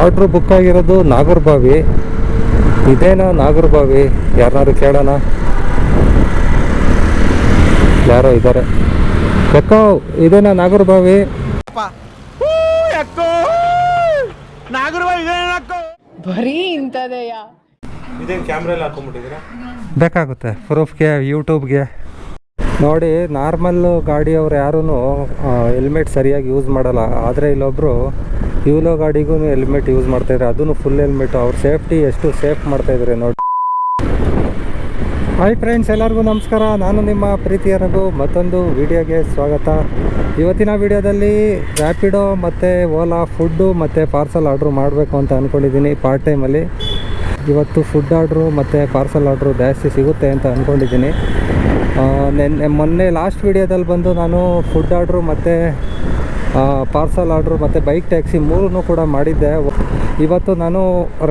Order book ಆಗಿರೋದು ನಾಗರ್ಬಾವಿ ಇದೇನಾ ನಾಗರ್ಬಾವಿ ಯಾರನ್ನಾರು ಕೇಳೋಣ? ಯಾರೋ ಇದ್ದಾರೆ ಯಾಕೋ ಇದೇನಾ ನಾಗರ್ಬಾವಿ ಬರೀ ಇಂಥದೆಯ? ಇದೇನು ಕ್ಯಾಮ್ರಾ ಎಲ್ಲ ಹಾಕೊಂಡ್ಬಿಟ್ಟಿದ್ದೀರಾ? ಬೇಕಾಗುತ್ತೆ. ಪ್ರೂಫ್ಗೆ ಯೂಟ್ಯೂಬ್ಗೆ ನೋಡಿ ನಾರ್ಮಲ್ ಗಾಡಿಯವ್ರು ಯಾರೂ ಹೆಲ್ಮೆಟ್ ಸರಿಯಾಗಿ ಯೂಸ್ ಮಾಡಲ್ಲ. ಆದರೆ ಇಲ್ಲೊಬ್ಬರು ಇವಲೋ ಗಾಡಿಗೂ ಹೆಲ್ಮೆಟ್ ಯೂಸ್ ಮಾಡ್ತಾಯಿದ್ರೆ ಅದನ್ನು ಫುಲ್ ಹೆಲ್ಮೆಟ್ ಅವ್ರ ಸೇಫ್ಟಿ ಎಷ್ಟು ಸೇಫ್ ಮಾಡ್ತಾಯಿದ್ದಾರೆ ನೋಡಿ. ಹಾಯ್ ಫ್ರೆಂಡ್ಸ್ ಎಲ್ಲರಿಗೂ ನಮಸ್ಕಾರ. ನಾನು ನಿಮ್ಮ ಪ್ರೀತಿಯ ರಘು. ಮತ್ತೊಂದು ವಿಡಿಯೋಗೆ ಸ್ವಾಗತ. ಇವತ್ತಿನ ವಿಡಿಯೋದಲ್ಲಿ ರ್ಯಾಪಿಡೋ ಮತ್ತು ಓಲಾ ಫುಡ್ಡು ಮತ್ತು ಪಾರ್ಸಲ್ ಆರ್ಡ್ರು ಮಾಡಬೇಕು ಅಂತ ಅಂದ್ಕೊಂಡಿದ್ದೀನಿ ಪಾರ್ಟ್ ಟೈಮಲ್ಲಿ ಇವತ್ತು ಫುಡ್ ಆರ್ಡ್ರು ಮತ್ತು ಪಾರ್ಸಲ್ ಆರ್ಡ್ರು ಜಾಸ್ತಿ ಸಿಗುತ್ತೆ ಅಂತ ಅಂದ್ಕೊಂಡಿದ್ದೀನಿ ನೆನ್ನೆ, ಮೊನ್ನೆ ಲಾಸ್ಟ್ ವಿಡಿಯೋದಲ್ಲಿ ಬಂದು ನಾನು ಫುಡ್ ಆರ್ಡ್ರು ಮತ್ತು ಪಾರ್ಸಲ್ ಆರ್ಡ್ರು ಮತ್ತು ಬೈಕ್ ಟ್ಯಾಕ್ಸಿ ಮೂರೂ ಕೂಡ ಮಾಡಿದ್ದೆ. ಇವತ್ತು ನಾನು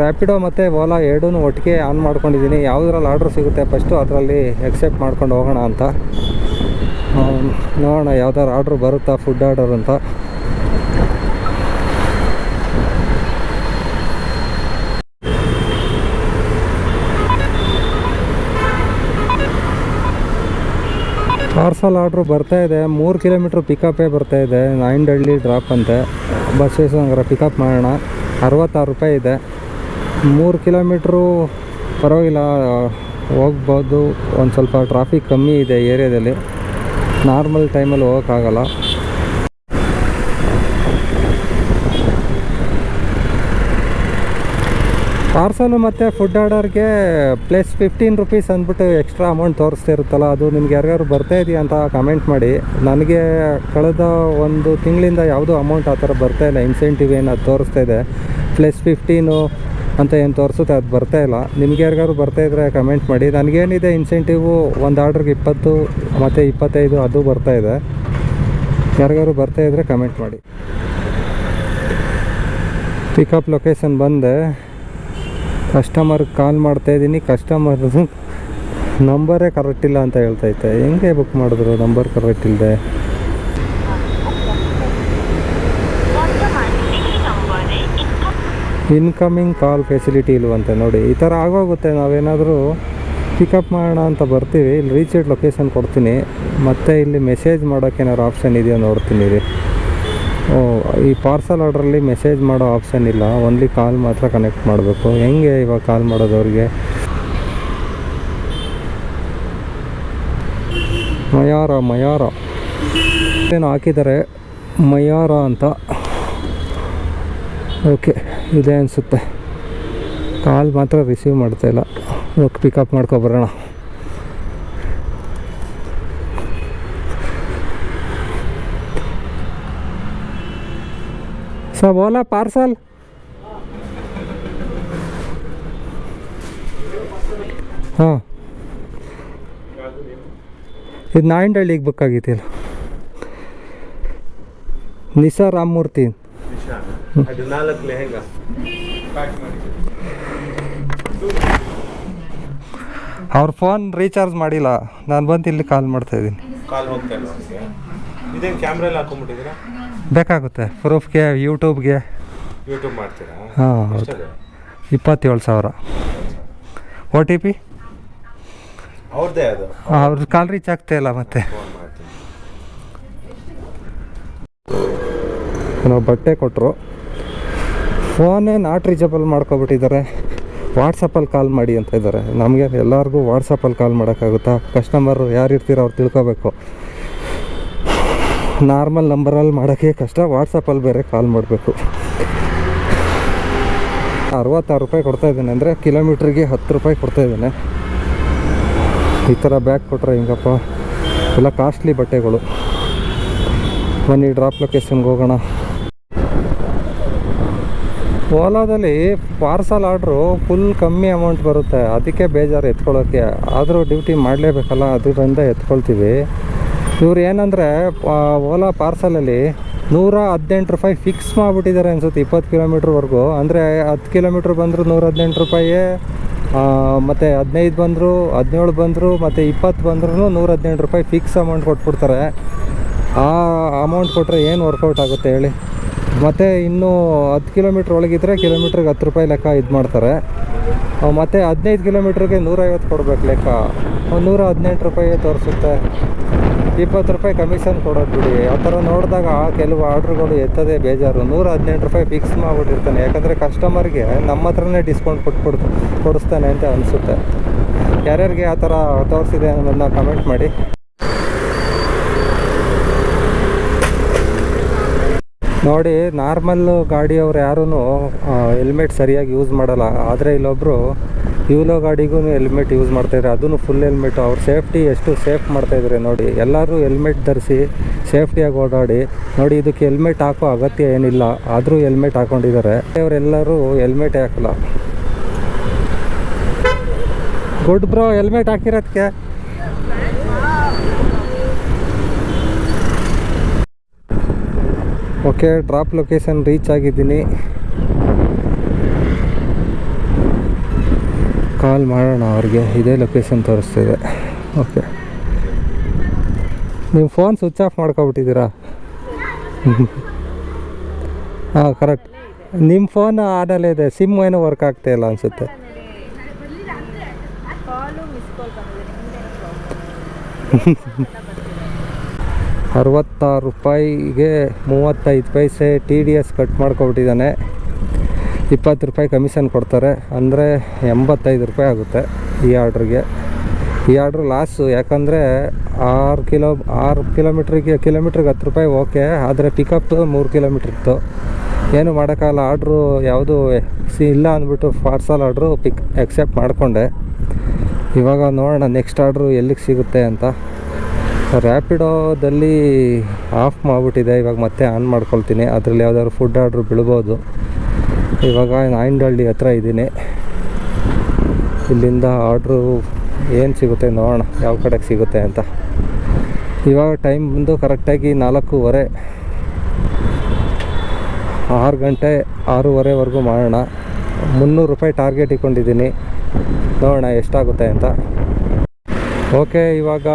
ರ್ಯಾಪಿಡೋ ಮತ್ತು ಓಲಾ ಎರಡೂ ಒಟ್ಟಿಗೆ ಆನ್ ಮಾಡ್ಕೊಂಡಿದ್ದೀನಿ. ಯಾವುದ್ರಲ್ಲಿ ಆರ್ಡ್ರ್ ಸಿಗುತ್ತೆ ಫಸ್ಟು ಅದರಲ್ಲಿ ಎಕ್ಸೆಪ್ಟ್ ಮಾಡ್ಕೊಂಡು ಹೋಗೋಣ ಅಂತ. ನೋಡೋಣ ಯಾವ್ದಾರು ಆರ್ಡ್ರ್ ಬರುತ್ತಾ ಫುಡ್ ಆರ್ಡರ್ ಅಂತ. ಪಾರ್ಸಲ್ ಆರ್ಡ್ರು ಬರ್ತಾ ಇದೆ. ಮೂರು ಕಿಲೋಮೀಟ್ರ್ ಪಿಕಪ್ಪೇ ಬರ್ತಾ ಇದೆ. ನಾಯಿಂಡಳ್ಳಿ ಡ್ರಾಪ್ ಅಂತೆ. ಬಸ್ಸಸ್ ಹಂಗಾರೆ ಪಿಕಪ್ ಮಾಡೋಣ. ಅರವತ್ತಾರು ರೂಪಾಯಿ ಇದೆ. ಮೂರು ಕಿಲೋಮೀಟ್ರು ಪರವಾಗಿಲ್ಲ. ಹೋಗ್ಬೋದು. ಒಂದು ಸ್ವಲ್ಪ ಟ್ರಾಫಿಕ್ ಕಮ್ಮಿ ಇದೆ ಏರಿಯಾದಲ್ಲಿ. ನಾರ್ಮಲ್ ಟೈಮಲ್ಲಿ ಹೋಗೋಕ್ಕಾಗಲ್ಲ. ಪಾರ್ಸಲು ಮತ್ತು ಫುಡ್ ಆರ್ಡರ್ಗೆ ಪ್ಲಸ್ ಫಿಫ್ಟೀನ್ ರುಪೀಸ್ ಅಂದ್ಬಿಟ್ಟು ಎಕ್ಸ್ಟ್ರಾ ಅಮೌಂಟ್ ತೋರಿಸ್ತಾ ಇರುತ್ತಲ್ಲ ಅದು ನಿಮ್ಗೆ ಯಾರ್ಯಾರು ಬರ್ತಾ ಇದೆಯಾ ಅಂತ ಕಮೆಂಟ್ ಮಾಡಿ. ನನಗೆ ಕಳೆದ ಒಂದು ತಿಂಗಳಿಂದ ಯಾವುದೂ ಅಮೌಂಟ್ ಆ ಥರ ಬರ್ತಾ ಇಲ್ಲ ಇನ್ಸೆಂಟಿವ್ ಏನು ಅದು ತೋರಿಸ್ತಾ ಇದೆ. ಪ್ಲಸ್ ಫಿಫ್ಟೀನು ಅಂತ ಏನು ತೋರಿಸುತ್ತೆ ಅದು ಬರ್ತಾ ಇಲ್ಲ. ನಿಮ್ಗೆ ಯಾರಿಗಾರು ಬರ್ತಾ ಇದ್ರೆ ಕಮೆಂಟ್ ಮಾಡಿ. ನನಗೇನಿದೆ ಇನ್ಸೆಂಟಿವು ಒಂದು ಆರ್ಡ್ರಿಗೆ ಇಪ್ಪತ್ತು, ಮತ್ತು ಇಪ್ಪತ್ತೈದು, ಅದು ಬರ್ತಾ ಇದೆ. ಯಾರಿಗಾರು ಬರ್ತಾ ಇದ್ರೆ ಕಮೆಂಟ್ ಮಾಡಿ. ಪಿಕಪ್ ಲೊಕೇಶನ್ ಬಂದೆ. ಕಸ್ಟಮರ್ಗೆ ಕಾಲ್ ಮಾಡ್ತಾ ಇದ್ದೀನಿ. ಕಸ್ಟಮರ್ ನಂಬರೇ ಕರೆಕ್ಟ್ ಇಲ್ಲ ಅಂತ ಹೇಳ್ತೈತೆ ಹೆಂಗೆ ಬುಕ್ ಮಾಡಿದ್ರು? ನಂಬರ್ ಕರೆಕ್ಟ್ ಇಲ್ಲದೆ ಇನ್ಕಮಿಂಗ್ ಕಾಲ್ ಫೆಸಿಲಿಟಿ ಇಲ್ವಂತೆ ನೋಡಿ. ಈ ಥರ ಆಗೋಗುತ್ತೆ. ನಾವೇನಾದರೂ ಪಿಕಪ್ ಮಾಡೋಣ ಅಂತ ಬರ್ತೀವಿ. ಇಲ್ಲಿ ರೀಚೆಡ್ ಲೊಕೇಶನ್ ಕೊಡ್ತೀನಿ. ಮತ್ತು ಇಲ್ಲಿ ಮೆಸೇಜ್ ಮಾಡೋಕ್ಕೇನಾದ್ರು ಆಪ್ಷನ್ ಇದೆಯೋ ನೋಡ್ತೀನಿ. ಈ ಪಾರ್ಸಲ್ ಆರ್ಡ್ರಲ್ಲಿ ಮೆಸೇಜ್ ಮಾಡೋ ಆಪ್ಷನ್ ಇಲ್ಲ. ಓನ್ಲಿ ಕಾಲ್ ಮಾತ್ರ ಕನೆಕ್ಟ್ ಮಾಡಬೇಕು. ಹೆಂಗೆ ಇವಾಗ ಕಾಲ್ ಮಾಡೋದು ಅವ್ರಿಗೆ? ಮಯಾರ ಮಯಾರ. ಏನು ಹಾಕಿದ್ದಾರೆ? ಮಯಾರ ಅಂತ. ಓಕೆ ಇದೆ ಅನಿಸುತ್ತೆ. ಕಾಲ್ ಮಾತ್ರ ರಿಸೀವ್ ಮಾಡ್ತಾ ಇಲ್ಲ. ಹೋಗಿ ಪಿಕಪ್ ಮಾಡ್ಕೊಬರೋಣ ಸರ್ ಓಲಾ ಪಾರ್ಸಲ್ ಹಾಂ. ಇದು ನಾಯಿಂಡಳ್ಳಿಗೆ ಬುಕ್ ಆಗಿತ್ತಿಲ್ಲ ನಿಸಾ ರಾಮಮೂರ್ತಿ. ಅದು ನಾಲ್ಕು ಲೆಹೆಂಗಾ. ಅವ್ರ ಫೋನ್ ರೀಚಾರ್ಜ್ ಮಾಡಿಲ್ಲ. ನಾನು ಬಂದು ಇಲ್ಲಿ ಕಾಲ್ ಮಾಡ್ತಾ ಇದ್ದೀನಿ. ಬೇಕಾಗುತ್ತೆ. ಪ್ರೂಫ್ಗೆ ಯೂಟ್ಯೂಬ್ಗೆ. ಯೂಟ್ಯೂಬ್ ಮಾಡ್ತೀರಾ? ಹಾಂ ಹೌದು? ಇಪ್ಪತ್ತೇಳು ಸಾವಿರ. O T P? ಅವ್ರದ್ದೇ ಅದು? ಅವ್ರ ಕಾಲ್ ರೀಚ್ ಆಗ್ತಾ ಇಲ್ಲ ಮತ್ತೆ. ನಾವು ಬಟ್ಟೆ ಕೊಟ್ಟರು ಫೋನೇ ನಾಟ್ ರೀಚಬಲ್ ಮಾಡ್ಕೊಬಿಟ್ಟಿದ್ದಾರೆ. ವಾಟ್ಸಪ್ಪಲ್ಲಿ ಕಾಲ್ ಮಾಡಿ ಅಂತ ಇದ್ದಾರೆ. ನಮಗೆ ಎಲ್ಲರಿಗೂ ವಾಟ್ಸಪ್ಪಲ್ಲಿ ಕಾಲ್ ಮಾಡೋಕ್ಕಾಗುತ್ತಾ? ಕಸ್ಟಮರು ಯಾರು ಇರ್ತೀರೋ ಅವ್ರು ತಿಳ್ಕೊಬೇಕು. ನಾರ್ಮಲ್ ನಂಬರಲ್ಲಿ ಮಾಡೋಕ್ಕೆ ಕಷ್ಟ. ವಾಟ್ಸಪ್ಪಲ್ಲಿ ಬೇರೆ ಕಾಲ್ ಮಾಡಬೇಕು. ಅರವತ್ತಾರು ರೂಪಾಯಿ ಕೊಡ್ತಾ ಇದ್ದೇನೆ ಅಂದರೆ ಕಿಲೋಮೀಟ್ರಿಗೆ ಹತ್ತು ರೂಪಾಯಿ ಕೊಡ್ತಾ ಇದ್ದೇನೆ. ಈ ಥರ ಬ್ಯಾಗ್ ಕೊಟ್ಟರೆ ಹಿಂಗಪ್ಪ? ಎಲ್ಲ ಕಾಸ್ಟ್ಲಿ ಬಟ್ಟೆಗಳು. ಬನ್ನಿ ಡ್ರಾಪ್ ಲೊಕೇಶನ್ಗೆ ಹೋಗೋಣ. ಓಲಾದಲ್ಲಿ ಪಾರ್ಸಲ್ ಆರ್ಡ್ರು ಫುಲ್ ಕಮ್ಮಿ ಅಮೌಂಟ್ ಬರುತ್ತೆ. ಅದಕ್ಕೆ ಬೇಜಾರು ಎತ್ಕೊಳ್ಳೋಕ್ಕೆ. ಆದರೂ ಡ್ಯೂಟಿ ಮಾಡಲೇಬೇಕಲ್ಲ, ಅದರಿಂದ ಎತ್ಕೊಳ್ತೀವಿ. ಇವ್ರು ಏನಂದರೆ ಓಲಾ ಪಾರ್ಸಲಲ್ಲಿ ನೂರ ಹದಿನೆಂಟು ರೂಪಾಯಿ ಫಿಕ್ಸ್ ಮಾಡಿಬಿಟ್ಟಿದ್ದಾರೆ ಅನ್ಸುತ್ತೆ, ಇಪ್ಪತ್ತು ಕಿಲೋಮೀಟ್ರ್ವರೆಗೂ ಅಂದರೆ ಹತ್ತು ಕಿಲೋಮೀಟ್ರ್ ಬಂದರೂ ನೂರ ಹದಿನೆಂಟು ರೂಪಾಯಿ ಮತ್ತು ಹದಿನೈದು ಬಂದರು, ಹದಿನೇಳು ಬಂದರು, ಮತ್ತು ಇಪ್ಪತ್ತು ಬಂದ್ರೂ ನೂರ ಹದಿನೆಂಟು ರೂಪಾಯಿ ಫಿಕ್ಸ್ ಅಮೌಂಟ್ ಕೊಟ್ಬಿಡ್ತಾರೆ. ಆ ಅಮೌಂಟ್ ಕೊಟ್ಟರೆ ಏನು ವರ್ಕೌಟ್ ಆಗುತ್ತೆ ಹೇಳಿ? ಮತ್ತು ಇನ್ನೂ ಹತ್ತು ಕಿಲೋಮೀಟ್ರ್ ಒಳಗಿದ್ರೆ ಕಿಲೋಮೀಟ್ರಿಗೆ ಹತ್ತು ರೂಪಾಯಿ ಲೆಕ್ಕ ಇದು ಮಾಡ್ತಾರೆ. ಮತ್ತು ಹದಿನೈದು ಕಿಲೋಮೀಟ್ರಿಗೆ ನೂರೈವತ್ತು ಕೊಡ್ಬೇಕು ಲೆಕ್ಕ. ನೂರ ಹದಿನೆಂಟು ರೂಪಾಯಿ ತೋರಿಸುತ್ತೆ. ಇಪ್ಪತ್ತು ರೂಪಾಯಿ ಕಮಿಷನ್ ಕೊಡೋದು ಬಿಡಿ. ಆ ಥರ ನೋಡಿದಾಗ ಕೆಲವು ಆರ್ಡ್ರುಗಳು ಎತ್ತದೆ ಬೇಜಾರು. ನೂರ ಹದಿನೆಂಟು ರೂಪಾಯಿ ಫಿಕ್ಸ್ ಮಾಡಿಬಿಟ್ಟಿರ್ತಾನೆ. ಯಾಕಂದರೆ ಕಸ್ಟಮರ್ಗೆ ನಮ್ಮ ಹತ್ರನೇ ಡಿಸ್ಕೌಂಟ್ ಕೊಟ್ಟು ಕೊಡ್ ಕೊಡಿಸ್ತಾನೆ ಅಂತ ಅನಿಸುತ್ತೆ. ಯಾರ್ಯಾರಿಗೆ ಆ ಥರ ತೋರಿಸಿದೆ ಅನ್ನೋದನ್ನ ಕಮೆಂಟ್ ಮಾಡಿ. ನೋಡಿ ನಾರ್ಮಲ್ ಗಾಡಿಯವ್ರು ಯಾರೂ ಹೆಲ್ಮೆಟ್ ಸರಿಯಾಗಿ ಯೂಸ್ ಮಾಡಲ್ಲ. ಆದರೆ ಇಲ್ಲೊಬ್ಬರು ಯೂಲೋ ಗಾಡಿಗೂ ಹೆಲ್ಮೆಟ್ ಯೂಸ್ ಮಾಡ್ತಾಯಿದ್ದಾರೆ ಅದೂ ಫುಲ್ ಹೆಲ್ಮೆಟ್ ಅವ್ರ ಸೇಫ್ಟಿ ಎಷ್ಟು ಸೇಫ್ ಮಾಡ್ತಾಯಿದ್ದಾರೆ ನೋಡಿ ಎಲ್ಲರೂ ಹೆಲ್ಮೆಟ್ ಧರಿಸಿ ಸೇಫ್ಟಿಯಾಗಿ ಓಡಾಡಿ, ನೋಡಿ ಇದಕ್ಕೆ ಹೆಲ್ಮೆಟ್ ಹಾಕೋ ಅಗತ್ಯ ಏನಿಲ್ಲ, ಆದರೂ ಹೆಲ್ಮೆಟ್ ಹಾಕೊಂಡಿದ್ದಾರೆ ಅವರೆಲ್ಲರೂ ಹೆಲ್ಮೆಟ್ ಹಾಕಲ್ಲ. ಗುಡ್ ಬ್ರೋ ಹೆಲ್ಮೆಟ್ ಹಾಕಿರೋದಕ್ಕೆ ಓಕೆ ಡ್ರಾಪ್ ಲೊಕೇಶನ್ ರೀಚ್ ಆಗಿದ್ದೀನಿ. ಕಾಲ್ ಮಾಡೋಣ ಅವ್ರಿಗೆ. ಇದೇ ಲೊಕೇಶನ್ ತೋರಿಸ್ತಿದೆ. ಓಕೆ ನಿಮ್ಮ ಫೋನ್ ಸ್ವಿಚ್ ಆಫ್ ಮಾಡ್ಕೊಬಿಟ್ಟಿದ್ದೀರಾ? ಹಾಂ ಕರೆಕ್ಟ್ ನಿಮ್ಮ ಫೋನ್ ಆನಲ್ಲೇ ಇದೆ. ಸಿಮ್ ಏನೋ ವರ್ಕ್ ಆಗ್ತಾ ಇಲ್ಲ ಅನಿಸುತ್ತೆ. ಅರವತ್ತಾರು ರೂಪಾಯಿಗೆ ಮೂವತ್ತೈದು ಪೈಸೆ ಟಿ ಡಿ ಎಸ್ ಕಟ್ ಮಾಡ್ಕೊಬಿಟ್ಟಿದ್ದಾನೆ. ಇಪ್ಪತ್ತು ರೂಪಾಯಿ ಕಮಿಷನ್ ಕೊಡ್ತಾರೆ, ಅಂದರೆ ಎಂಬತ್ತೈದು ರೂಪಾಯಿ ಆಗುತ್ತೆ ಈ ಆರ್ಡ್ರಿಗೆ. ಈ ಆರ್ಡ್ರ್ ಲಾಸು ಯಾಕಂದರೆ ಆರು ಕಿಲೋ, ಆರು ಕಿಲೋಮೀಟ್ರಿಗೆ ಕಿಲೋಮೀಟ್ರಿಗೆ ಹತ್ತು ರೂಪಾಯಿ ಓಕೆ, ಆದರೆ ಪಿಕಪ್ ಮೂರು ಕಿಲೋಮೀಟ್ರ್ ಇತ್ತು. ಏನು ಮಾಡೋಕ್ಕಲ್ಲ ಆರ್ಡ್ರು ಯಾವುದು ಸಿ, ಇಲ್ಲ ಅಂದ್ಬಿಟ್ಟು ಪಾರ್ಸಲ್ ಆರ್ಡ್ರು ಪಿಕ್, ಎಕ್ಸೆಪ್ಟ್ ಮಾಡಿಕೊಂಡೆ. ಇವಾಗ ನೋಡೋಣ, ನೆಕ್ಸ್ಟ್ ಆರ್ಡ್ರು ಎಲ್ಲಿಗೆ ಸಿಗುತ್ತೆ ಅಂತ. ರ್ಯಾಪಿಡೋದಲ್ಲಿ ಆಫ್ ಮಾಡಿಬಿಟ್ಟಿದೆ, ಇವಾಗ ಮತ್ತೆ ಆನ್ ಮಾಡ್ಕೊಳ್ತೀನಿ. ಅದರಲ್ಲಿ ಯಾವ್ದಾದ್ರು ಫುಡ್ ಆರ್ಡ್ರು ಬೀಳ್ಬೋದು. ಇವಾಗ ನಾಯಿಂಡಹಳ್ಳಿ ಹತ್ರ ಇದ್ದೀನಿ. ಇಲ್ಲಿಂದ ಆರ್ಡ್ರು ಏನು ಸಿಗುತ್ತೆ ನೋಡೋಣ, ಯಾವ ಕಡೆಗೆ ಸಿಗುತ್ತೆ ಅಂತ. ಇವಾಗ ಟೈಮ್ ಬಂದು ಕರೆಕ್ಟಾಗಿ ನಾಲ್ಕೂವರೆ. ಆರು ಗಂಟೆ ಆರೂವರೆವರೆಗೂ ಮಾಡೋಣ. ಮುನ್ನೂರು ರೂಪಾಯಿ ಟಾರ್ಗೆಟ್ ಇಟ್ಕೊಂಡಿದ್ದೀನಿ. ನೋಡೋಣ ಎಷ್ಟಾಗುತ್ತೆ ಅಂತ. ಓಕೆ, ಇವಾಗ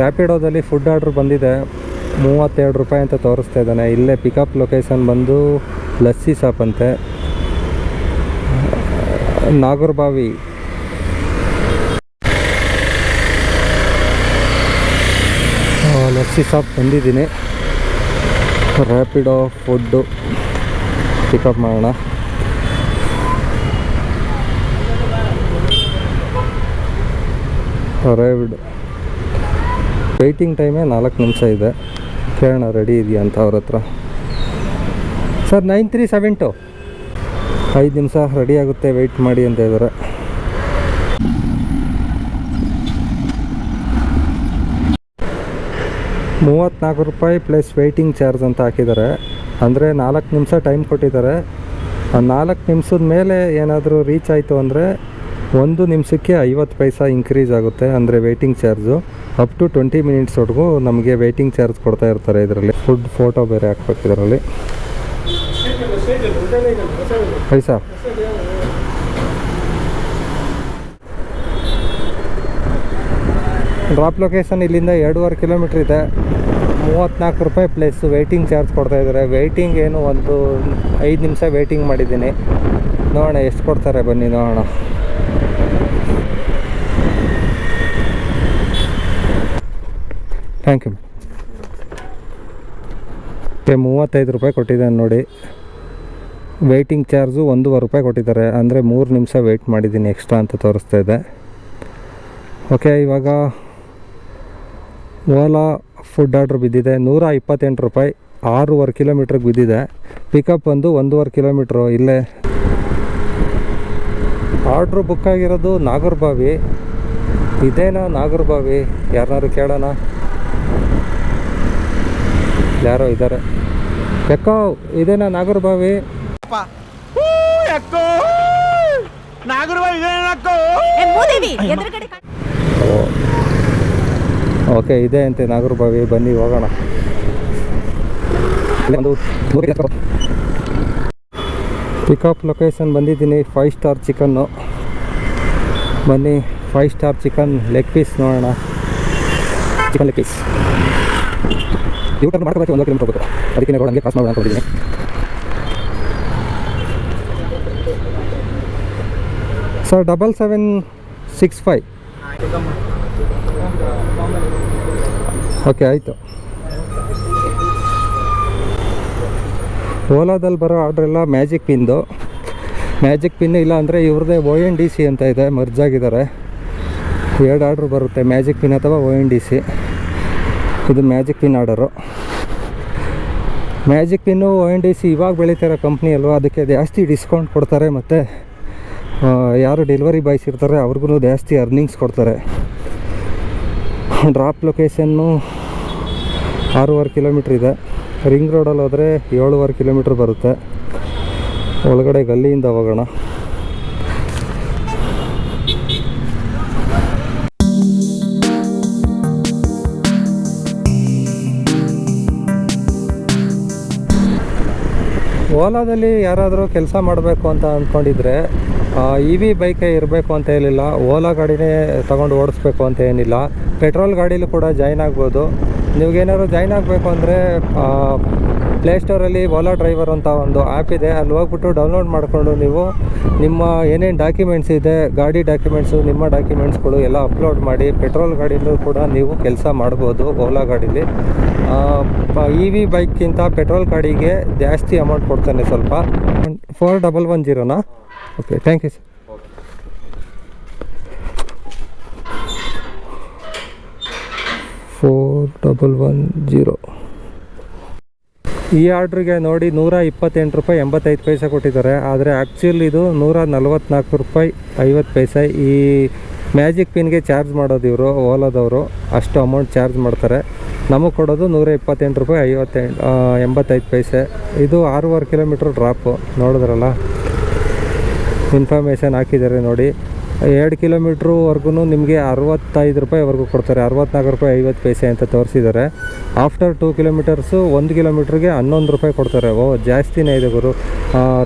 ರ್ಯಾಪಿಡೋದಲ್ಲಿ ಫುಡ್ ಆರ್ಡ್ರ್ ಬಂದಿದೆ. ಮೂವತ್ತೆರಡು ರೂಪಾಯಿ ಅಂತ ತೋರಿಸ್ತಾ ಇದ್ದಾನೆ. ಇಲ್ಲೇ ಪಿಕಪ್ ಲೊಕೇಶನ್ ಬಂದು ಲಸ್ಸಿ ಶಾಪ್ ಅಂತೆ. ನಾಗರ್ಬಾವಿ. ಲಸ್ಸಿ ಶಾಪ್ ಬಂದಿದ್ದೀನಿ ರ್ಯಾಪಿಡೋ ಫುಡ್ಡು ಪಿಕಪ್ ಮಾಡೋಣ. ಅರೈವ್ಡ್ ವೆಯ್ಟಿಂಗ್ ಟೈಮೇ ನಾಲ್ಕು ನಿಮಿಷ ಇದೆ. ಕೇಳೋಣ ರೆಡಿ ಇದೆಯಾ ಅಂತ ಅವ್ರ ಹತ್ರ. Sir nine three seven two ಐದು ನಿಮಿಷ ರೆಡಿ ಆಗುತ್ತೆ ವೆಯ್ಟ್ ಮಾಡಿ ಅಂತ ಇದ್ದಾರೆ. ಮೂವತ್ತ್ನಾಲ್ಕು ರೂಪಾಯಿ ಪ್ಲಸ್ ವೆಯ್ಟಿಂಗ್ ಚಾರ್ಜ್ ಅಂತ ಹಾಕಿದ್ದಾರೆ. ಅಂದರೆ ನಾಲ್ಕು ನಿಮಿಷ ಟೈಮ್ ಕೊಟ್ಟಿದ್ದಾರೆ. ಆ ನಾಲ್ಕು ನಿಮಿಷದ ಮೇಲೆ ಏನಾದರೂ ರೀಚ್ ಆಯಿತು ಅಂದರೆ ಒಂದು ನಿಮಿಷಕ್ಕೆ ಐವತ್ತು ಪೈಸ ಇನ್ಕ್ರೀಸ್ ಆಗುತ್ತೆ, ಅಂದರೆ waiting charge up to twenty ಮಿನಿಟ್ಸ್ವರೆಗೂ ನಮಗೆ ವೆಯ್ಟಿಂಗ್ ಚಾರ್ಜ್ ಕೊಡ್ತಾ ಇರ್ತಾರೆ ಇದರಲ್ಲಿ. ಫುಡ್ ಫೋಟೋ ಬೇರೆ ಹಾಕ್ಬೇಕು ಇದರಲ್ಲಿ. ಪೈಸಾ ಡ್ರಾಪ್ ಲೊಕೇಶನ್ ಇಲ್ಲಿಂದ ಎರಡೂವರೆ ಕಿಲೋಮೀಟ್ರ್ ಇದೆ. ಮೂವತ್ತ್ನಾಲ್ಕು ರೂಪಾಯಿ ಪ್ಲಸ್ ವೆಯ್ಟಿಂಗ್ ಚಾರ್ಜ್ ಕೊಡ್ತಾ ಇದ್ದಾರೆ. ವೆಯ್ಟಿಂಗ್ ಏನು ಒಂದು ಐದು ನಿಮಿಷ ವೆಯ್ಟಿಂಗ್ ಮಾಡಿದ್ದೀನಿ. ನೋಡೋಣ, ಎಷ್ಟು ಕೊಡ್ತಾರೆ ಬನ್ನಿ ನೋಡೋಣ. ಥ್ಯಾಂಕ್ ಯು ಮೂವತ್ತೈದು ರೂಪಾಯಿ ಕೊಟ್ಟಿದ್ದಾನೆ ನೋಡಿ. ವೆಯ್ಟಿಂಗ್ ಚಾರ್ಜು ಒಂದೂವರೆ ರೂಪಾಯಿ ಕೊಟ್ಟಿದ್ದಾರೆ. ಅಂದರೆ ಮೂರು ನಿಮಿಷ ವೆಯ್ಟ್ ಮಾಡಿದ್ದೀನಿ ಎಕ್ಸ್ಟ್ರಾ ಅಂತ ತೋರಿಸ್ತಾ ಇದೆ. ಓಕೆ ಇವಾಗ ಓಲಾ ಫುಡ್ ಆರ್ಡ್ರ್ ಬಿದ್ದಿದೆ. ನೂರ ಇಪ್ಪತ್ತೆಂಟು ರೂಪಾಯಿ ಆರೂವರೆ ಕಿಲೋಮೀಟ್ರಿಗೆ ಬಿದ್ದಿದೆ. ಪಿಕಪ್ ಬಂದು ಒಂದೂವರೆ ಕಿಲೋಮೀಟ್ರು ಇಲ್ಲೇ. ಆರ್ಡ್ರು ಬುಕ್ ಆಗಿರೋದು ನಾಗರ್ಬಾವಿ. ಇದೇನಾ ನಾಗರ್ಬಾವಿ? ಯಾರನ್ನಾರು ಕೇಳೋಣ? ಯಾರೋ ಇದ್ದಾರೆ. ಯಾಕೋ ಇದೇನಾ ನಾಗರ್ಬಾವಿ? ಎದುರುಗಡೆ ಓಕೆ ಇದೆ ಅಂತೆ ನಾಗರಬಾವಿ ಬನ್ನಿ ಹೋಗೋಣ. ಒಂದು ಪಿಕಪ್ ಲೊಕೇಶನ್ ಬಂದಿದ್ದೀನಿ ಫೈವ್ ಸ್ಟಾರ್ ಚಿಕನ್ನು ಬನ್ನಿ five star chicken leg piece ನೋಡೋಣ. ಚಿಕನ್ ಲೆಗ್ ಪೀಸ್ ಊಟ ಮಾಡ್ಕೋಬೇಕು ಒಂದು ಕಿಲೋಮೀಟರ್ ಹೋಗ್ಬೇಕು ಅದಕ್ಕೆ ನೋಡೋಣ ಕಾಸ್ ಪಾಸ್ ಮಾಡೋಣ ಅಂದ್ಕೊಂಡಿದ್ದೀನಿ sir double seven six five okay ಆಯಿತು. ಓಲಾದಲ್ಲಿ ಬರೋ ಆರ್ಡ್ರ್ ಎಲ್ಲ ಮ್ಯಾಜಿಕ್ ಪಿನ್ದು ಮ್ಯಾಜಿಕ್ ಪಿನ್ ಇಲ್ಲ ಅಂದರೆ ಇವ್ರದ್ದೇ ಓ ಎನ್ ಡಿ ಸಿ ಅಂತ ಇದೆ ಮರ್ಜ್ ಆಗಿದ್ದಾರೆ. ಎರಡು ಆರ್ಡ್ರ್ ಬರುತ್ತೆ ಮ್ಯಾಜಿಕ್ ಪಿನ್ ಅಥವಾ ಓ ಎನ್ ಡಿ ಸಿ ಇದು magic pin order magic pin O N D C ಇವಾಗ ಬೆಳೀತಿರೋ ಕಂಪ್ನಿ ಅಲ್ವಾ, ಅದಕ್ಕೆ ಜಾಸ್ತಿ ಡಿಸ್ಕೌಂಟ್ ಕೊಡ್ತಾರೆ ಮತ್ತು ಯಾರು ಡೆಲಿವರಿ ಬಾಯ್ಸ್ ಇರ್ತಾರೆ ಅವ್ರಿಗೂ ಜಾಸ್ತಿ ಅರ್ನಿಂಗ್ಸ್ ಕೊಡ್ತಾರೆ. ಡ್ರಾಪ್ ಲೊಕೇಶನ್ನು ಆರೂವರೆ ಕಿಲೋಮೀಟ್ರ್ ಇದೆ. ರಿಂಗ್ ರೋಡಲ್ಲಿ ಹೋದರೆ ಏಳುವರೆ ಕಿಲೋಮೀಟ್ರ್ ಬರುತ್ತೆ. ಒಳಗಡೆ ಗಲ್ಲಿಯಿಂದ ಹೋಗೋಣ. ಓಲಾದಲ್ಲಿ ಯಾರಾದರೂ ಕೆಲಸ ಮಾಡಬೇಕು ಅಂತ ಅಂದ್ಕೊಂಡಿದ್ರೆ ಇ ವಿ ಬೈಕೇ ಇರಬೇಕು ಅಂತ ಏನಿಲ್ಲ ಓಲಾ ಗಾಡಿನೇ ತಗೊಂಡು ಓಡಿಸ್ಬೇಕು ಅಂತ ಏನಿಲ್ಲ. ಪೆಟ್ರೋಲ್ ಗಾಡೀಲೂ ಕೂಡ ಜಾಯ್ನ್ ಆಗ್ಬೋದು. ನೀವೇನಾದ್ರು ಜಾಯ್ನ್ ಆಗಬೇಕು ಅಂದರೆ ಪ್ಲೇಸ್ಟೋರಲ್ಲಿ ಓಲಾ ಡ್ರೈವರ್ ಅಂತ ಒಂದು ಆ್ಯಪ್ ಇದೆ. ಅಲ್ಲಿ ಹೋಗ್ಬಿಟ್ಟು ಡೌನ್ಲೋಡ್ ಮಾಡಿಕೊಂಡು ನೀವು ನಿಮ್ಮ ಏನೇನು ಡಾಕ್ಯುಮೆಂಟ್ಸ್ ಇದೆ, ಗಾಡಿ ಡಾಕ್ಯುಮೆಂಟ್ಸು ನಿಮ್ಮ ಡಾಕ್ಯುಮೆಂಟ್ಸ್ಗಳು ಎಲ್ಲ ಅಪ್ಲೋಡ್ ಮಾಡಿ ಪೆಟ್ರೋಲ್ ಗಾಡಿಲೂ ಕೂಡ ನೀವು ಕೆಲಸ ಮಾಡ್ಬೋದು ಓಲಾ ಗಾಡೀಲಿ. ಇ ವಿ ಬೈಕ್ಗಿಂತ ಪೆಟ್ರೋಲ್ ಗಾಡಿಗೆ ಜಾಸ್ತಿ ಅಮೌಂಟ್ ಕೊಡ್ತಾನೆ ಸ್ವಲ್ಪ. Four double one ಜೀರೋನಾ okay thank you sir four double one zero ಈ ಆರ್ಡ್ರಿಗೆ ನೋಡಿ ನೂರ ಇಪ್ಪತ್ತೆಂಟು ರೂಪಾಯಿ ಎಂಬತ್ತೈದು ಪೈಸೆ ಕೊಟ್ಟಿದ್ದಾರೆ. ಆದರೆ ಆ್ಯಕ್ಚುಲಿ ಇದು ನೂರ ನಲ್ವತ್ನಾಲ್ಕು ರೂಪಾಯಿ ಐವತ್ತು ಪೈಸೆ. ಈ ಮ್ಯಾಜಿಕ್ ಪಿನ್ಗೆ ಚಾರ್ಜ್ ಮಾಡೋದು ಇವರು, ಓಲಾದವರು. ಅಷ್ಟು ಅಮೌಂಟ್ ಚಾರ್ಜ್ ಮಾಡ್ತಾರೆ. ನಮಗೆ ಕೊಡೋದು ನೂರ ಇಪ್ಪತ್ತೆಂಟು ರೂಪಾಯಿ ಐವತ್ತೆಂಟು ಎಂಬತ್ತೈದು ಪೈಸೆ. ಇದು ಆರೂವರೆ ಕಿಲೋಮೀಟ್ರ್ ಡ್ರಾಪು ನೋಡಿದ್ರಲ್ಲ? ಇನ್ಫಾರ್ಮೇಷನ್ ಹಾಕಿದ್ದಾರೆ ನೋಡಿ. ಎರಡು ಕಿಲೋಮೀಟ್ರ್ವರೆಗೂ ನಿಮಗೆ ಅರವತ್ತೈದು ರೂಪಾಯಿವರೆಗೂ ಕೊಡ್ತಾರೆ. ಅರವತ್ನಾಲ್ಕು ರೂಪಾಯಿ ಐವತ್ತು ಪೈಸೆ ಅಂತ ತೋರಿಸಿದ್ದಾರೆ. ಆಫ್ಟರ್ ಟೂ ಕಿಲೋಮೀಟರ್ಸು ಒಂದು ಕಿಲೋಮೀಟ್ರಿಗೆ ಹನ್ನೊಂದು ರೂಪಾಯಿ ಕೊಡ್ತಾರೆ. ಓ ಜಾಸ್ತಿನೇ ಇದೆ ಗುರು.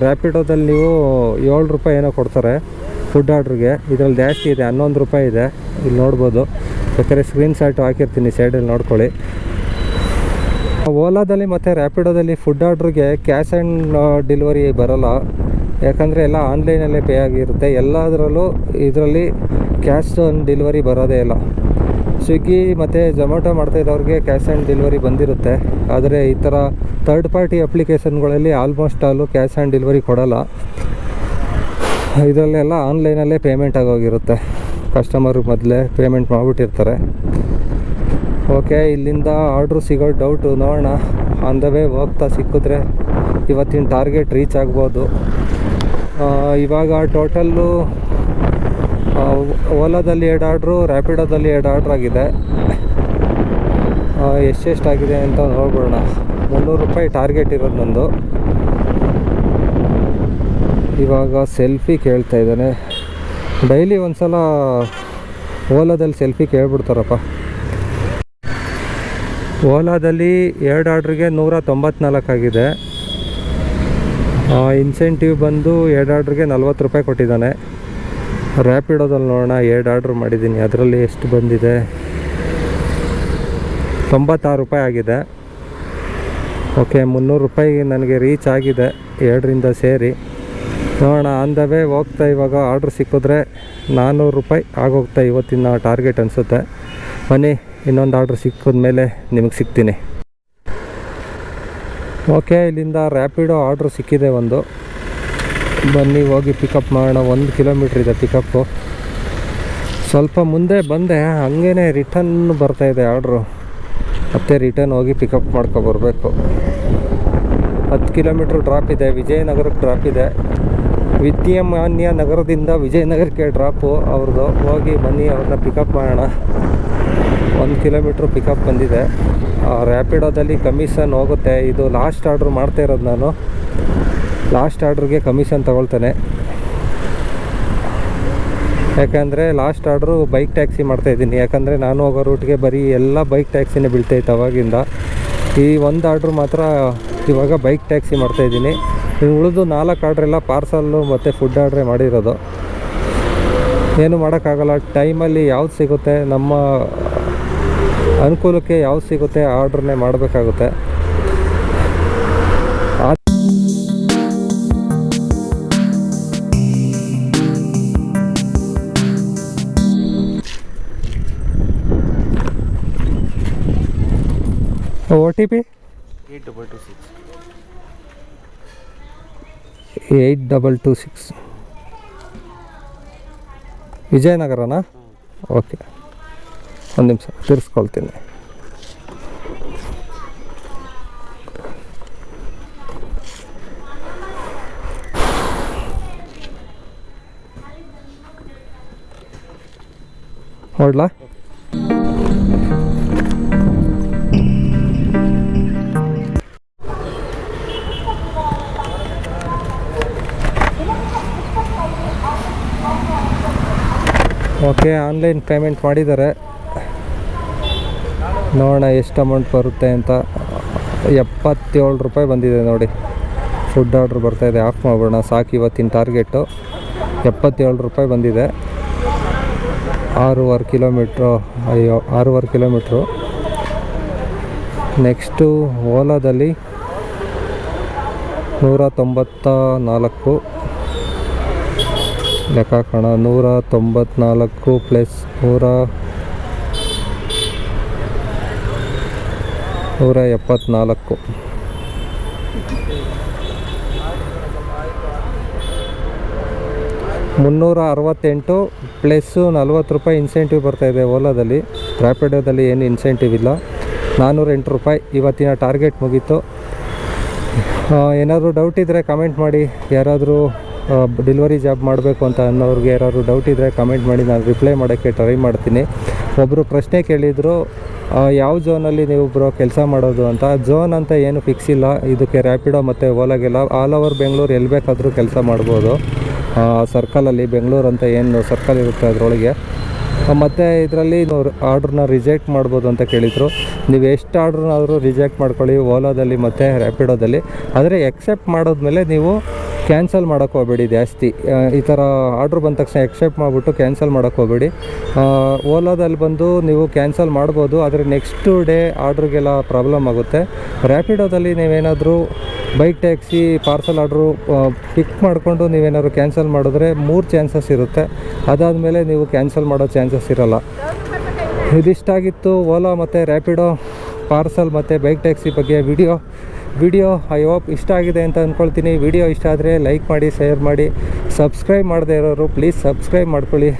ರ್ಯಾಪಿಡೋದಲ್ಲಿ ನೀವು ಏಳು ರೂಪಾಯಿ ಏನೋ ಕೊಡ್ತಾರೆ ಫುಡ್ ಆರ್ಡ್ರಿಗೆ ಇದರಲ್ಲಿ ಜಾಸ್ತಿ ಇದೆ, ಹನ್ನೊಂದು ರೂಪಾಯಿ ಇದೆ. ಇಲ್ಲಿ ನೋಡ್ಬೋದು. ಬೇಕಾದ್ರೆ ಸ್ಕ್ರೀನ್ ಶಾಟ್ ಹಾಕಿರ್ತೀನಿ ಸೈಡಲ್ಲಿ ನೋಡ್ಕೊಳ್ಳಿ. ಓಲಾದಲ್ಲಿ ಮತ್ತು ರ್ಯಾಪಿಡೋದಲ್ಲಿ ಫುಡ್ ಆರ್ಡ್ರಿಗೆ ಕ್ಯಾಶ್ ಆ್ಯಂಡ್ ಡೆಲಿವರಿ ಬರೋಲ್ಲ. ಯಾಕಂದರೆ ಎಲ್ಲ ಆನ್ಲೈನಲ್ಲೇ ಪೇ ಆಗಿರುತ್ತೆ. ಎಲ್ಲದರಲ್ಲೂ ಇದರಲ್ಲಿ ಕ್ಯಾಶ್ ಆನ್ ಡೆಲಿವರಿ ಬರೋದೇ ಇಲ್ಲ. ಸ್ವಿಗ್ಗಿ ಮತ್ತು ಜೊಮ್ಯಾಟೊ ಮಾಡ್ತಾಯಿದ್ದವ್ರಿಗೆ ಕ್ಯಾಶ್ ಆ್ಯಂಡ್ ಡೆಲಿವರಿ ಬಂದಿರುತ್ತೆ. ಆದರೆ ಈ ಥರ ಥರ್ಡ್ ಪಾರ್ಟಿ ಅಪ್ಲಿಕೇಶನ್ಗಳಲ್ಲಿ almost all cash and delivery ಕೊಡೋಲ್ಲ. ಇದರಲ್ಲೆಲ್ಲ ಆನ್ಲೈನಲ್ಲೇ ಪೇಮೆಂಟ್ ಆಗೋಗಿರುತ್ತೆ. ಕಸ್ಟಮರ್ ಮೊದಲೇ ಪೇಮೆಂಟ್ ಮಾಡಿಬಿಟ್ಟಿರ್ತಾರೆ. ಓಕೆ ಇಲ್ಲಿಂದ ಆರ್ಡ್ರು ಸಿಗೋ ಡೌಟು ನೋಡೋಣ. ಆನ್ ದ ವೇ ಹೋಗ್ತಾ ಸಿಕ್ಕಿದ್ರೆ ಇವತ್ತಿನ ಟಾರ್ಗೆಟ್ ರೀಚ್ ಆಗ್ಬೋದು. ಇವಾಗ ಟೋಟಲ್ಲು ಓಲಾದಲ್ಲಿ ಎರಡು ಆರ್ಡ್ರು ರ್ಯಾಪಿಡೋದಲ್ಲಿ ಎರಡು ಆರ್ಡ್ರ್ ಆಗಿದೆ. ಎಷ್ಟೆಷ್ಟಾಗಿದೆ ಅಂತ ನೋಡ್ಬಿಡೋಣ. ಮುನ್ನೂರು ರೂಪಾಯಿ ಟಾರ್ಗೆಟ್ ಇರೋದು ನಂದು. ಇವಾಗ ಸೆಲ್ಫಿ ಕೇಳ್ತಾ ಇದ್ದಾನೆ. ಡೈಲಿ ಒಂದು ಸಲ ಓಲಾದಲ್ಲಿ ಸೆಲ್ಫಿ ಕೇಳ್ಬಿಡ್ತಾರಪ್ಪ. ಓಲಾದಲ್ಲಿ ಎರಡು ಆರ್ಡ್ರಿಗೆ ನೂರ ತೊಂಬತ್ನಾಲ್ಕು ಆಗಿದೆ. ಇನ್ಸೆಂಟಿವ್ ಬಂದು ಎರಡು ಆರ್ಡ್ರಿಗೆ ನಲ್ವತ್ತು ರೂಪಾಯಿ ಕೊಟ್ಟಿದ್ದಾನೆ. ರ್ಯಾಪಿಡೋದಲ್ಲಿ ನೋಡೋಣ, ಎರಡು ಆರ್ಡ್ರ್ ಮಾಡಿದ್ದೀನಿ. ಅದರಲ್ಲಿ ಎಷ್ಟು ಬಂದಿದೆ? ತೊಂಬತ್ತಾರು ರೂಪಾಯಿ ಆಗಿದೆ. ಓಕೆ ಮುನ್ನೂರು ರೂಪಾಯಿ ನನಗೆ ರೀಚ್ ಆಗಿದೆ ಎರಡರಿಂದ ಸೇರಿ. ನೋಡೋಣ ಆನ್ ದ ವೇ ಹೋಗ್ತಾ ಇವಾಗ ಆರ್ಡ್ರ್ ಸಿಕ್ಕಿದ್ರೆ ನಾನ್ನೂರು ರೂಪಾಯಿ ಆಗೋಗ್ತಾ ಇವತ್ತಿನ ಟಾರ್ಗೆಟ್ ಅನಿಸುತ್ತೆ. ಬನ್ನಿ, ಇನ್ನೊಂದು ಆರ್ಡ್ರ್ ಸಿಕ್ಕಿದ ಮೇಲೆ ನಿಮಗೆ ಸಿಗ್ತೀನಿ. ಓಕೆ, ಇಲ್ಲಿಂದ ರ್ಯಾಪಿಡೋ ಆರ್ಡ್ರ್ ಸಿಕ್ಕಿದೆ ಒಂದು. ಬನ್ನಿ, ಹೋಗಿ ಪಿಕಪ್ ಮಾಡೋಣ. ಒಂದು ಕಿಲೋಮೀಟ್ರ್ ಇದೆ ಪಿಕಪ್ಪು ಸ್ವಲ್ಪ ಮುಂದೆ ಬಂದೆ ಹಂಗೇ ರಿಟರ್ನ್ ಬರ್ತಾಯಿದೆ ಆರ್ಡ್ರು ಮತ್ತೆ ರಿಟರ್ನ್ ಹೋಗಿ ಪಿಕಪ್ ಮಾಡ್ಕೊಬರ್ಬೇಕು ಹತ್ತು ಕಿಲೋಮೀಟ್ರ್ ಡ್ರಾಪ್ ಇದೆ, ವಿಜಯನಗರಕ್ಕೆ ಡ್ರಾಪ್ ಇದೆ. ವಿದ್ಯಮಾನ್ಯ ನಗರದಿಂದ ವಿಜಯನಗರಕ್ಕೆ ಡ್ರಾಪು ಅವ್ರದ್ದು, ಹೋಗಿ ಬನ್ನಿ, ಅವ್ರನ್ನ ಪಿಕಪ್ ಮಾಡೋಣ. ಒಂದು ಕಿಲೋಮೀಟ್ರ್ ಪಿಕಪ್ ಬಂದಿದೆ. ರ್ಯಾಪಿಡೋದಲ್ಲಿ ಕಮಿಷನ್ ಹೋಗುತ್ತೆ. ಇದು ಲಾಸ್ಟ್ ಆರ್ಡ್ರ್ ಮಾಡ್ತಾ ಇರೋದು ನಾನು. ಲಾಸ್ಟ್ ಆರ್ಡ್ರಿಗೆ ಕಮಿಷನ್ ತಗೊಳ್ತೇನೆ. ಯಾಕಂದರೆ ಲಾಸ್ಟ್ ಆರ್ಡ್ರು ಬೈಕ್ ಟ್ಯಾಕ್ಸಿ ಮಾಡ್ತಾಯಿದ್ದೀನಿ ಯಾಕಂದರೆ ನಾನು ಹೋಗೋ ರೂಟ್ಗೆ ಬರೀ ಎಲ್ಲ ಬೈಕ್ ಟ್ಯಾಕ್ಸಿನೇ ಬೀಳ್ತೈತೆ ಅವಾಗಿಂದ. ಈ ಒಂದು ಆರ್ಡ್ರ್ ಮಾತ್ರ ಇವಾಗ ಬೈಕ್ ಟ್ಯಾಕ್ಸಿ ಮಾಡ್ತಾಯಿದ್ದೀನಿ ಉಳಿದು ನಾಲ್ಕು ಆರ್ಡ್ರೆಲ್ಲ ಪಾರ್ಸಲ್ಲು ಮತ್ತು ಫುಡ್ ಆರ್ಡ್ರೇ ಮಾಡಿರೋದು. ಏನು ಮಾಡೋಕ್ಕಾಗಲ್ಲ. ಟೈಮಲ್ಲಿ ಯಾವ್ದು ಸಿಗುತ್ತೆ? ನಮ್ಮ ಅನುಕೂಲಕ್ಕೆ ಯಾವ್ದು ಸಿಗುತ್ತೆ ಆರ್ಡ್ರನ್ನೇ ಮಾಡಬೇಕಾಗುತ್ತೆ. O T P eight double two six eight double two six ವಿಜಯನಗರನಾ okay ಒಂದು ನಿಮಿಷ ತಿರ್ಸ್ಕೊಳ್ತೀನಿ. ಹೊಡ್ಲಾ ಓಕೆ ಆನ್ಲೈನ್ ಪೇಮೆಂಟ್ ಮಾಡಿದ್ದಾರೆ. ನೋಡೋಣ ಎಷ್ಟು ಅಮೌಂಟ್ ಬರುತ್ತೆ ಅಂತ. ಎಪ್ಪತ್ತೇಳು ರೂಪಾಯಿ ಬಂದಿದೆ ನೋಡಿ. ಫುಡ್ ಆರ್ಡ್ರ್ ಬರ್ತಾಯಿದೆ ಆಫ್ ಮಾಡೋಣ ಸಾಕು ಇವತ್ತಿನ ಟಾರ್ಗೆಟು ಎಪ್ಪತ್ತೇಳು ರೂಪಾಯಿ ಬಂದಿದೆ. ಆರೂವರೆ ಕಿಲೋಮೀಟ್ರು ಅಯ್ಯೋ, ಆರೂವರೆ ಕಿಲೋಮೀಟ್ರು ನೆಕ್ಸ್ಟು ಓಲಾದಲ್ಲಿ ನೂರ ತೊಂಬತ್ತ ನಾಲ್ಕು ಲೆಕ್ಕ ಹಾಕೋಣ. ನೂರ ತೊಂಬತ್ನಾಲ್ಕು ಪ್ಲಸ್ ನೂರ ನೂರ ಎಪ್ಪತ್ನಾಲ್ಕು. ಮುನ್ನೂರ ಅರವತ್ತೆಂಟು ಪ್ಲಸ್ಸು ನಲ್ವತ್ತು ರೂಪಾಯಿ ಇನ್ಸೆಂಟಿವ್ ಬರ್ತಾಯಿದೆ ಓಲಾದಲ್ಲಿ. ರ್ಯಾಪಿಡೋದಲ್ಲಿ ಏನು ಇನ್ಸೆಂಟಿವ್ ಇಲ್ಲ. ನಾನ್ನೂರ ಎಂಟು ರೂಪಾಯಿ ಇವತ್ತಿನ ಟಾರ್ಗೆಟ್ ಮುಗೀತು. ಏನಾದರೂ ಡೌಟ್ ಇದ್ದರೆ ಕಮೆಂಟ್ ಮಾಡಿ. ಯಾರಾದರೂ ಡೆಲಿವರಿ ಜಾಬ್ ಮಾಡಬೇಕು ಅಂತ ಅನ್ನೋರಿಗೆ ಯಾರಾದರೂ ಡೌಟ್ ಇದ್ದರೆ ಕಮೆಂಟ್ ಮಾಡಿ. ನಾನು ರಿಪ್ಲೈ ಮಾಡೋಕ್ಕೆ ಟ್ರೈ ಮಾಡ್ತೀನಿ. ಒಬ್ಬರು ಪ್ರಶ್ನೆ ಕೇಳಿದರು ಯಾವ ಝೋನಲ್ಲಿ ನೀವು ಬ್ರೋ ಕೆಲಸ ಮಾಡೋದು ಅಂತ? ಝೋನ್ ಅಂತ ಏನು ಫಿಕ್ಸ್ ಇಲ್ಲ. ಇದಕ್ಕೆ ರ್ಯಾಪಿಡೋ ಮತ್ತು ಓಲಾಗೆಲ್ಲ ಆಲ್ ಓವರ್ ಬೆಂಗಳೂರು ಎಲ್ಲಿ ಬೇಕಾದರೂ ಕೆಲಸ ಮಾಡ್ಬೋದು. ಸರ್ಕಲಲ್ಲಿ ಬೆಂಗಳೂರು ಅಂತ ಏನು ಸರ್ಕಲ್ ಇರುತ್ತೆ ಅದರೊಳಗೆ. ಮತ್ತು ಇದರಲ್ಲಿ ಆರ್ಡ್ರನ್ನ ರಿಜೆಕ್ಟ್ ಮಾಡ್ಬೋದು ಅಂತ ಕೇಳಿದರು. ನೀವು ಎಷ್ಟು ಆರ್ಡ್ರನ್ನಾದರೂ ರಿಜೆಕ್ಟ್ ಮಾಡ್ಕೊಳ್ಳಿ ಓಲಾದಲ್ಲಿ ಮತ್ತು ರ್ಯಾಪಿಡೋದಲ್ಲಿ ಆದರೆ ಎಕ್ಸೆಪ್ಟ್ ಮಾಡಿದ್ಮೇಲೆ ನೀವು ಕ್ಯಾನ್ಸಲ್ ಮಾಡೋಕ್ಕೆ ಹೋಗಬೇಡಿ ಜಾಸ್ತಿ. ಈ ಥರ ಆರ್ಡ್ರ್ ಬಂದ ತಕ್ಷಣ ಎಕ್ಸೆಪ್ಟ್ ಮಾಡಿಬಿಟ್ಟು ಕ್ಯಾನ್ಸಲ್ ಮಾಡೋಕ್ಕೆ ಹೋಗಬೇಡಿ. ಓಲಾದಲ್ಲಿ ಬಂದು ನೀವು ಕ್ಯಾನ್ಸಲ್ ಮಾಡ್ಬೋದು, ಆದರೆ ನೆಕ್ಸ್ಟ್ ಡೇ ಆರ್ಡ್ರಿಗೆಲ್ಲ ಪ್ರಾಬ್ಲಮ್ ಆಗುತ್ತೆ. ರ್ಯಾಪಿಡೋದಲ್ಲಿ ನೀವೇನಾದರೂ bike, taxi, parcel order pick ಮಾಡಿಕೊಂಡು ನೀವೇನಾದ್ರು ಕ್ಯಾನ್ಸಲ್ ಮಾಡಿದ್ರೆ ಮೂರು ಚಾನ್ಸಸ್ ಇರುತ್ತೆ. ಅದಾದಮೇಲೆ ನೀವು ಕ್ಯಾನ್ಸಲ್ ಮಾಡೋ ಚಾನ್ಸಸ್ ಇರೋಲ್ಲ. ಇದಿಷ್ಟಾಗಿತ್ತು ಓಲಾ ಮತ್ತು ರ್ಯಾಪಿಡೋ ಪಾರ್ಸಲ್ ಮತ್ತು ಬೈಕ್, ಟ್ಯಾಕ್ಸಿ ಬಗ್ಗೆ ವಿಡಿಯೋ. ವಿಡಿಯೋ ಐ ಹೋಪ್ ಇಷ್ಟ ಆಗಿದೆ ಅಂತ ಅಂದ್ಕೊಳ್ತೀನಿ ವಿಡಿಯೋ ಇಷ್ಟ ಆದರೆ ಲೈಕ್ ಮಾಡಿ, ಶೇರ್ ಮಾಡಿ. ಸಬ್ಸ್ಕ್ರೈಬ್ ಮಾಡದೇ ಇರೋರು ಪ್ಲೀಸ್ ಸಬ್ಸ್ಕ್ರೈಬ್ ಮಾಡ್ಕೊಳ್ಳಿ.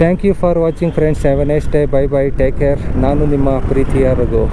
Thank you for watching friends. Have a day. Bye bye. Take care. ನಾನು ನಿಮ್ಮ ಪ್ರೀತಿಯ ರಘು.